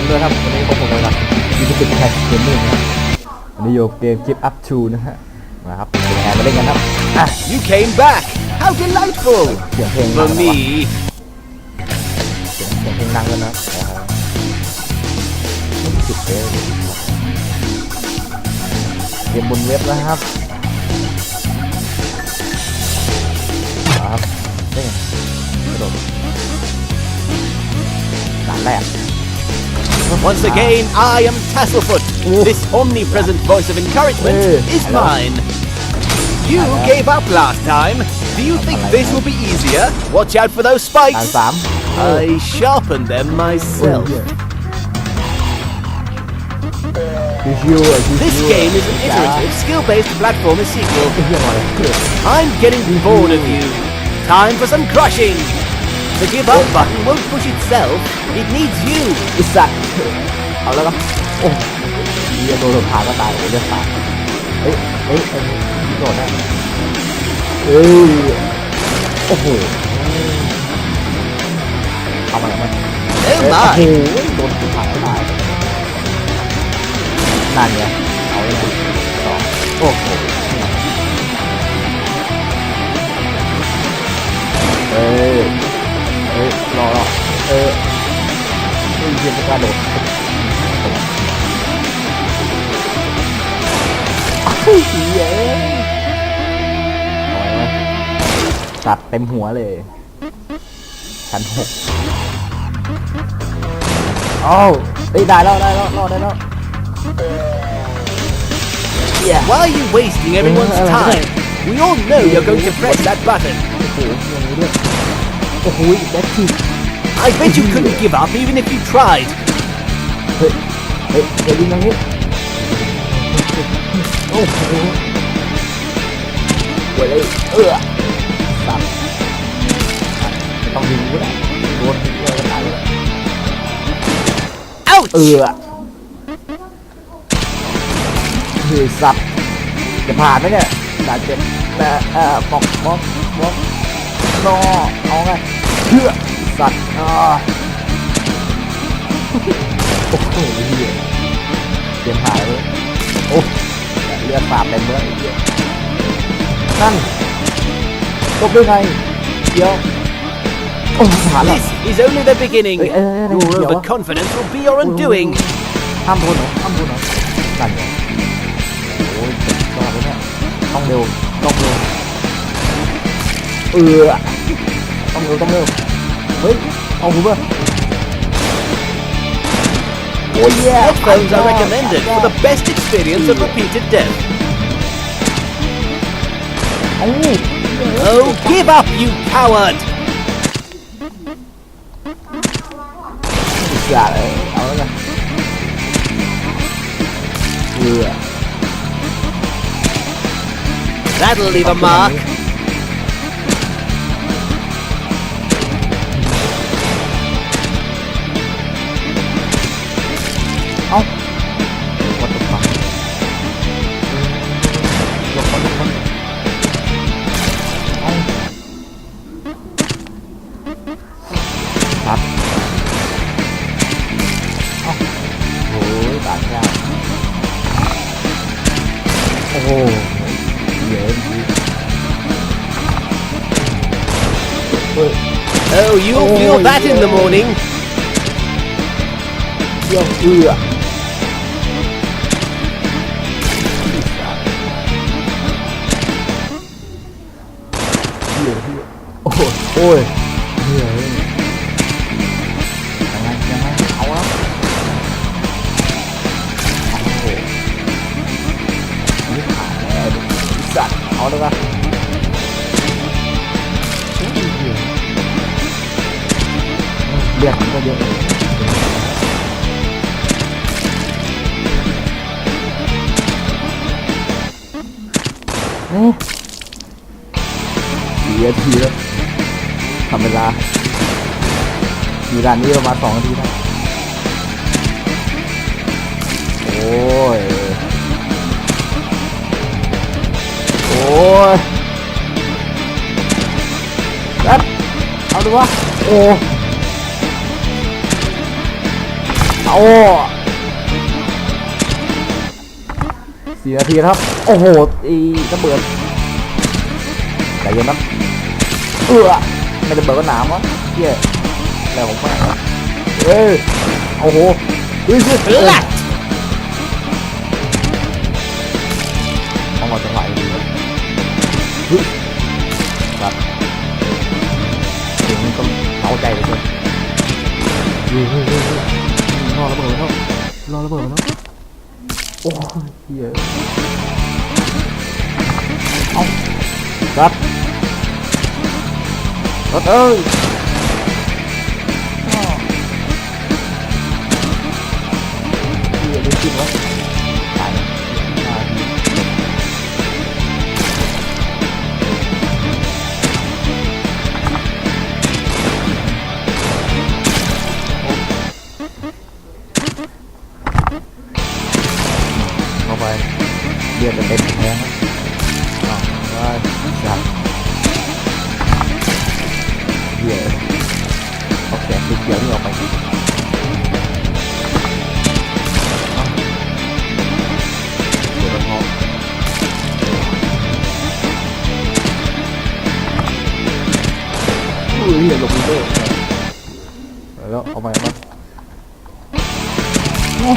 คนด้วยครับวันนี้พบผมเลยนะยูทูบแคชเกมมิ่งนะวันนี้อยู่เกม Keep Up to นะฮะมาครับเป็นแอนมาเล่นกันครับอะ You came back! How delightful! เสียงเพลงดั For งนะ me, เสียงเสียงเพลงดังเลยนะนะครับสิบเอเกมบนเว็บนะครับครับเล่นกระโดดด่านแรก Once again, I am Tasselfoot. This omnipresent voice of encouragement is mine. You gave up last time. Do you think this will be easier? Watch out for those spikes. I sharpened them myself. This game is an iterative, skill-based platformer sequel. I'm getting bored of you. Time for some crushing! The give up button won't push itself. It needs you. อิสัตว์เอาแล้วครับโอ้เฮียโดนลบผ่าก็ตายเลยเลือดสาดเฮ้ยเฮ้ยเอ้ยนี่โดดได้เฮ้ยโอ้โหเอามาแล้วมันเอ้ยโอ้ my. โหโดนผ่าก็ตายนั่นไงเอาเลยสองโอ้โหเอ้ย รอรอเออเฮ้ยเฮียไม่กล้าโดดเฮ้ยตัดเต็มหัวเลยชั้นหกโอ้าวเฮ้ยได้แล้วได้แล้วรอดได้แล้ว Yeah. Why are you wasting everyone's time? We all know you're going to press that button. โอ้โหอย่างนี้ด้วยโอ้โหแบ็คที I bet you couldn't give up even if you tried. เฮ้ยเฮ้ยเดี๋ยวยิงตรงนี้โอ้โหเว้ยเลยเออสับไม่ต้องยิงก็ได้โดนเลยก็ตายเลย Ouch! เออเฮ้ยสับจะผ่านไหมเนี่ยด่านเจ็บแต่เอ่อบอกบอกบอก นอเอาไงเพื่อสัตว์อ่าโอ้โหเหี้ยเตรียมผ่านเลยโอ้เลือดสาดเต็มเลยไอ้เหี้ยนั่นตบด้วยไงเดี๋ยวโอ้ผ่านแล้ว This is only the beginning. Ê, ê, ê, ê, Your hiểu á. overconfidence will be your undoing. ห้ามโดนเหรอห้ามโดนเหรอนั่นไงโอ้ยรอดแล้วเนี่ยต้องเร็วต้อง เร็วเออต้องเร็วต้องเร็วเฮ้ยเอาหูป่ะโอ้ยแย่ Headphones are recommended for the best experience of repeated death. เอา Oh, give up, you coward! อย่าเลยเอาแล้วกันเออ That'll leave a mark. โอ้โหเยอะจริงเฮ้ย Oh, you'll Oh, feel that in the yeah. morning. เยี่ย สัตว์เอาเลยปะเลือดมันก็เยอะเลยเอ๊ะสี่นาทีแล้วทำเวลาอยู่ด่านนี้ประมาณสองนาทีนะโอ้ย โอ้ยรัดเอาดูวะ โอ้เอาเอาสี่นาทีครับ โอ้โหอีระเบิดใจเย็นนะเออไม่ระเบิดก็หนามวะเฮียอะไรของแม่งวะเอ้ยโอ้โหเฮ้ยเฮ้ยเอามาจังหว ครับเสียงมันต้องเอาใจเลยเพื่อนเฮ้ยเฮ้ยเฮ้ยเฮ้ยรอระเบิดแล้วรอระเบิดแล้วโอ้ยเฮียเอาครับรถเอ้ยอ้าวเฮียได้กินวะ เหี้ยลงมือด้วยแล้วเอาไปเอาไปโอ้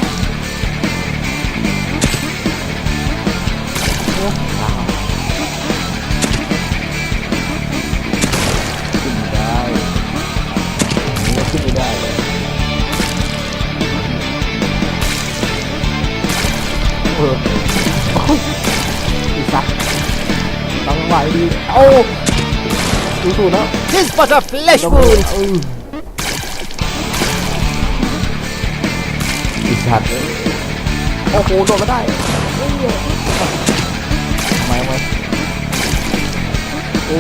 โอ้ว้าวขึ้นไม่ได้อันนี้ก็ขึ้นไม่ได้เลยเออโอ้ยอีสัตว์ตั้งไหวดี โอ้ดู สูดแล้ว 'Tis but a flesh ระเบิด wound! เอออีสัตว์เอ้ยโอ้โหโดนมาได้เอ้ยทำไมทำไมโอ้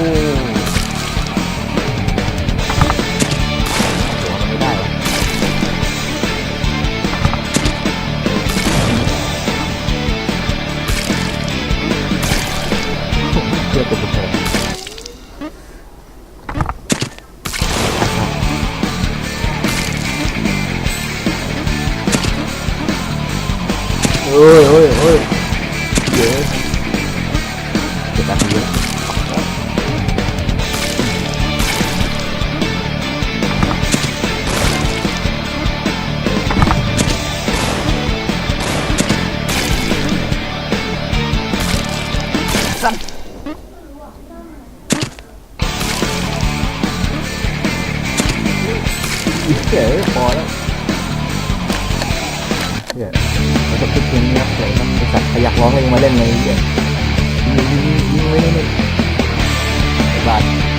ยเฮ้ยเฮ้ยเย จบทุกทีนี้ครับสวยครับไอสัตขยักร้องเลยมาเล่นในเรื่องยิงไว้ในบาท